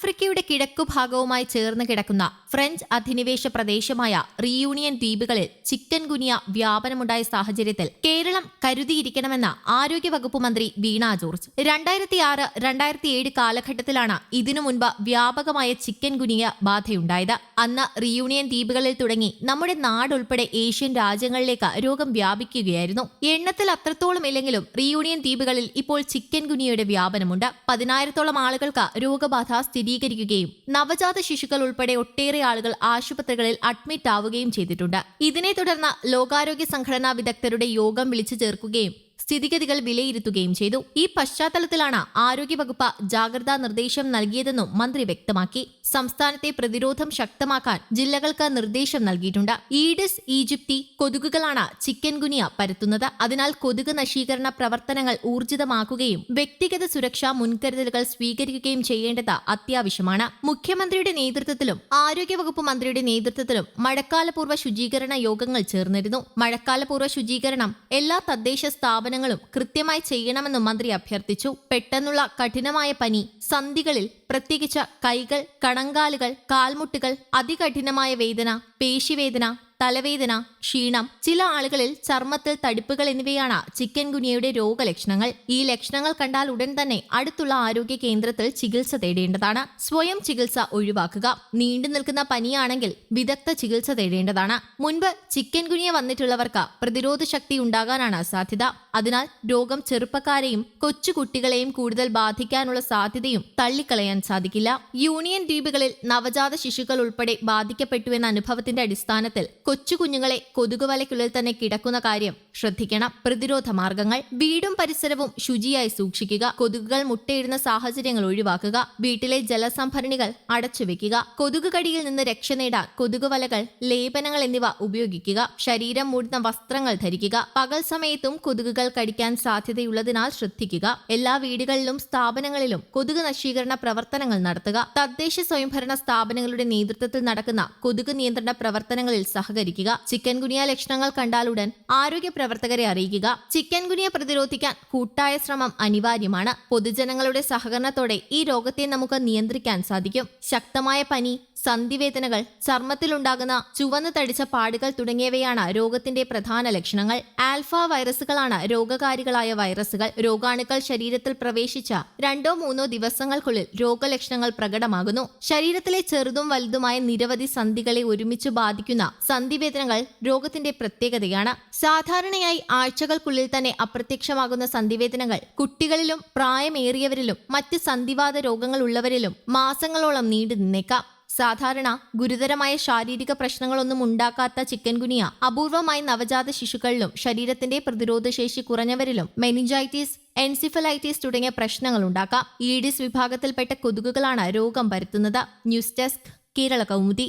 ആഫ്രിക്കയുടെ കിഴക്കുഭാഗവുമായി ചേർന്ന് കിടക്കുന്ന ഫ്രഞ്ച് അധിനിവേശ പ്രദേശമായ റീയൂണിയൻ ദ്വീപുകളിൽ ചിക്കൻ ഗുനിയ വ്യാപനമുണ്ടായ സാഹചര്യത്തിൽ കേരളം കരുതിയിരിക്കണമെന്ന് ആരോഗ്യവകുപ്പ് മന്ത്രി വീണ ജോർജ്. രണ്ടായിരത്തി ആറ് രണ്ടായിരത്തി ഏഴ് കാലഘട്ടത്തിലാണ് ഇതിനു മുൻപ് വ്യാപകമായ ചിക്കൻ ഗുനിയ ബാധയുണ്ടായത്. അന്ന് റീയൂണിയൻ ദ്വീപുകളിൽ തുടങ്ങി നമ്മുടെ നാടുൾപ്പെടെ ഏഷ്യൻ രാജ്യങ്ങളിലേക്ക് രോഗം വ്യാപിക്കുകയായിരുന്നു. എണ്ണത്തിൽ അത്രത്തോളം ഇല്ലെങ്കിലും റീയൂണിയൻ ദ്വീപുകളിൽ ഇപ്പോൾ ചിക്കൻ ഗുനിയയുടെ വ്യാപനമുണ്ട്. പതിനായിരത്തോളം ആളുകൾക്ക് രോഗബാധ സ്ഥിരീകരിക്കുകയും നവജാത ശിശുക്കൾ ഉൾപ്പെടെ ഒട്ടേറെ ആളുകൾ ആശുപത്രികളിൽ അഡ്മിറ്റ് ആവുകയും ചെയ്തിട്ടുണ്ട്. ഇതിനെ തുടർന്ന് ലോകാരോഗ്യ സംഘടനാ വിദഗ്ധരുടെ യോഗം വിളിച്ചു ചേർക്കുകയും സ്ഥിതിഗതികൾ വിലയിരുത്തുകയും ചെയ്തു. ഈ പശ്ചാത്തലത്തിലാണ് ആരോഗ്യവകുപ്പ് ജാഗ്രതാ നിർദ്ദേശം നൽകിയതെന്നും മന്ത്രി വ്യക്തമാക്കി. സംസ്ഥാനത്തെ പ്രതിരോധം ശക്തമാക്കാൻ ജില്ലകൾക്ക് നിർദ്ദേശം നൽകിയിട്ടുണ്ട്. ഈഡസ് ഈജിപ്തി കൊതുകുകളാണ് ചിക്കൻ ഗുനിയ പരത്തുന്നത്. അതിനാൽ കൊതുക് നശീകരണ പ്രവർത്തനങ്ങൾ ഊർജിതമാക്കുകയും വ്യക്തിഗത സുരക്ഷാ മുൻകരുതലുകൾ സ്വീകരിക്കുകയും ചെയ്യേണ്ടത് അത്യാവശ്യമാണ്. മുഖ്യമന്ത്രിയുടെ നേതൃത്വത്തിലും ആരോഗ്യവകുപ്പ് മന്ത്രിയുടെ നേതൃത്വത്തിലും മഴക്കാലപൂർവ ശുചീകരണ യോഗങ്ങൾ ചേർന്നിരുന്നു. മഴക്കാലപൂർവ ശുചീകരണം എല്ലാ തദ്ദേശ സ്ഥാപനങ്ങളും കൃത്യമായി ചെയ്യണമെന്നും മന്ത്രി അഭ്യർത്ഥിച്ചു. പെട്ടെന്നുള്ള കഠിനമായ പനി സന്ധികളിൽ പ്രത്യേകിച്ച് കൈകൾ കണങ്കാലുകൾ കാൽമുട്ടുകൾ അതികഠിനമായ വേദന പേശിവേദന തലവേദന ക്ഷീണം ചില ആളുകളിൽ ചർമ്മത്തിൽ തടിപ്പുകൾ എന്നിവയാണ് ചിക്കൻ ഗുനിയയുടെ രോഗലക്ഷണങ്ങൾ. ഈ ലക്ഷണങ്ങൾ കണ്ടാൽ ഉടൻ തന്നെ അടുത്തുള്ള ആരോഗ്യ കേന്ദ്രത്തിൽ ചികിത്സ തേടേണ്ടതാണ്. സ്വയം ചികിത്സ ഒഴിവാക്കുക. നീണ്ടു നിൽക്കുന്ന പനിയാണെങ്കിൽ വിദഗ്ധ ചികിത്സ തേടേണ്ടതാണ്. മുൻപ് ചിക്കൻ ഗുനിയ വന്നിട്ടുള്ളവർക്ക് പ്രതിരോധ ശക്തി ഉണ്ടാകാനാണ് സാധ്യത. അതിനാൽ രോഗം ചെറുപ്പക്കാരെയും കൊച്ചുകുട്ടികളെയും കൂടുതൽ ബാധിക്കാനുള്ള സാധ്യതയും തള്ളിക്കളയാൻ സാധിക്കില്ല. യൂണിയൻ ദ്വീപുകളിൽ നവജാത ശിശുക്കൾ ഉൾപ്പെടെ ബാധിക്കപ്പെട്ടുവെന്ന അനുഭവത്തിന്റെ അടിസ്ഥാനത്തിൽ കൊച്ചു കുഞ്ഞുങ്ങളെ കൊതുകുവലയ്ക്കുള്ളിൽ തന്നെ കിടക്കുന്ന കാര്യം ശ്രദ്ധിക്കണം. പ്രതിരോധ മാർഗങ്ങൾ വീടും പരിസരവും ശുചിയായി സൂക്ഷിക്കുക കൊതുകുകൾ മുട്ടയിടുന്ന സാഹചര്യങ്ങൾ ഒഴിവാക്കുക വീട്ടിലെ ജലസംഭരണികൾ അടച്ചുവെക്കുക കൊതുക് കടിയിൽ നിന്ന് രക്ഷ നേടാൻ കൊതുകുവലകൾ ലേപനങ്ങൾ എന്നിവ ഉപയോഗിക്കുക ശരീരം മൂടുന്ന വസ്ത്രങ്ങൾ ധരിക്കുക പകൽ സമയത്തും കൊതുകുകൾ കടിക്കാൻ സാധ്യതയുള്ളതിനാൽ ശ്രദ്ധിക്കുക. എല്ലാ വീടുകളിലും സ്ഥാപനങ്ങളിലും കൊതുക് നശീകരണ പ്രവർത്തനങ്ങൾ നടത്തുക. തദ്ദേശ സ്വയംഭരണ സ്ഥാപനങ്ങളുടെ നേതൃത്വത്തിൽ നടക്കുന്ന കൊതുക് നിയന്ത്രണ പ്രവർത്തനങ്ങളിൽ സഹകരിക്കുക. ചിക്കൻ ഗുനിയ ലക്ഷണങ്ങൾ കണ്ടാലുടൻ ആരോഗ്യ പ്രവർത്തകരെ അറിയിക്കുക. ചിക്കൻ ഗുനിയ പ്രതിരോധിക്കാൻ കൂട്ടായ ശ്രമം അനിവാര്യമാണ്. പൊതുജനങ്ങളുടെ സഹകരണത്തോടെ ഈ രോഗത്തെ നമുക്ക് നിയന്ത്രിക്കാൻ സാധിക്കും. ശക്തമായ പനി സന്ധിവേദനകൾ ചർമ്മത്തിലുണ്ടാകുന്ന ചുവന്നു തടിച്ച പാടുകൾ തുടങ്ങിയവയാണ് രോഗത്തിന്റെ പ്രധാന ലക്ഷണങ്ങൾ. ആൽഫ വൈറസുകളാണ് രോഗകാരികളായ വൈറസുകൾ. രോഗാണുക്കൾ ശരീരത്തിൽ പ്രവേശിച്ച രണ്ടോ മൂന്നോ ദിവസങ്ങൾക്കുള്ളിൽ രോഗലക്ഷണങ്ങൾ പ്രകടമാകുന്നു. ശരീരത്തിലെ ചെറുതും വലുതുമായ നിരവധി സന്ധികളെ ഒരുമിച്ച് ബാധിക്കുന്ന സന്ധിവേദനകൾ രോഗത്തിന്റെ പ്രത്യേകതയാണ്. സാധാരണയായി ആഴ്ചകൾക്കുള്ളിൽ തന്നെ അപ്രത്യക്ഷമാകുന്ന സന്ധിവേദനകൾ കുട്ടികളിലും പ്രായമേറിയവരിലും മറ്റ് സന്ധിവാത രോഗങ്ങൾ ഉള്ളവരിലും മാസങ്ങളോളം നീണ്ടു നിന്നേക്കാം. സാധാരണ ഗുരുതരമായ ശാരീരിക പ്രശ്നങ്ങളൊന്നും ഉണ്ടാക്കാത്ത ചിക്കൻഗുനിയ അപൂർവമായി നവജാത ശിശുക്കളിലും ശരീരത്തിന്റെ പ്രതിരോധശേഷി കുറഞ്ഞവരിലും മെനിഞ്ചൈറ്റിസ് എൻസിഫലൈറ്റിസ് തുടങ്ങിയ പ്രശ്നങ്ങൾ ഉണ്ടാക്കാം. ഈഡിസ് വിഭാഗത്തിൽപ്പെട്ട കൊതുകുകളാണ് രോഗം പരത്തുന്നത്. News desk Kerala Kaumudi.